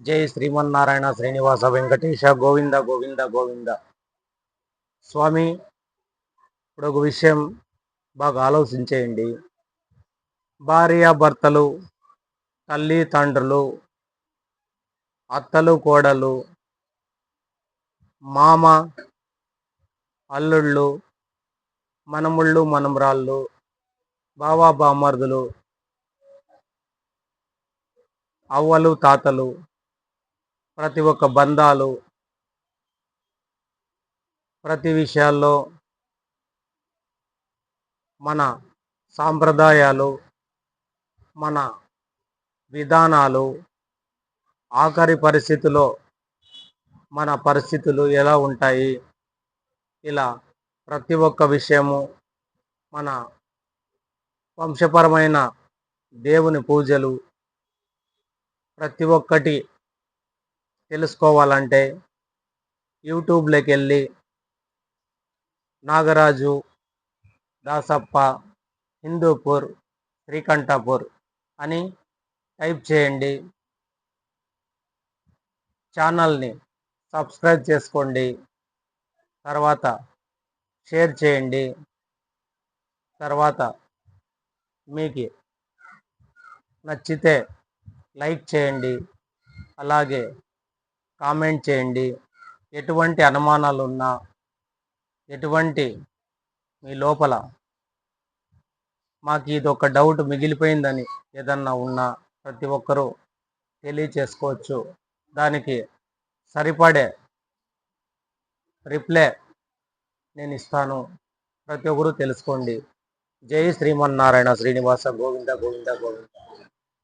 జై శ్రీమన్నారాయణ శ్రీనివాస వెంకటేశ గోవింద గోవింద గోవింద. స్వామి ఇప్పుడు ఒక విషయం బాగా ఆలోచించేయండి. భార్య భర్తలు తల్లి తండ్రులు అత్తలు కోడలు మామ అల్లుళ్ళు మనముళ్ళు మనమరాళ్ళు బావా బామర్దులు అవ్వలు తాతలు ప్రతి ఒక్క బంధాలు ప్రతి విషయాల్లో మన సాంప్రదాయాలు మన విధానాలు ఆఖరి పరిస్థితిలో మన పరిస్థితులు ఎలా ఉంటాయి ఇలా ప్రతి ఒక్క విషయము మన వంశపరమైన దేవుని పూజలు ప్రతి ఒక్కటి తెలుసుకోవాలంటే యూట్యూబ్లోకి వెళ్ళి నాగరాజు దాసప్ప హిందూపూర్ శ్రీకంఠపూర్ అని టైప్ చేయండి. ఛానల్ని సబ్స్క్రైబ్ చేసుకోండి. తర్వాత షేర్ చేయండి. తర్వాత మీకు నచ్చితే లైక్ చేయండి. అలాగే కామెంట్ చేయండి. ఎటువంటి అనుమానాలు ఉన్నా ఎటువంటి మీ లోపల మాకు ఇది ఒక డౌట్ మిగిలిపోయిందని ఏదన్నా ఉన్నా ప్రతి ఒక్కరూ తెలియచేసుకోవచ్చు. దానికి సరిపడే రిప్లై నేను ఇస్తాను. ప్రతి ఒక్కరూ తెలుసుకోండి. జై శ్రీమన్నారాయణ శ్రీనివాస గోవింద గోవింద గోవింద.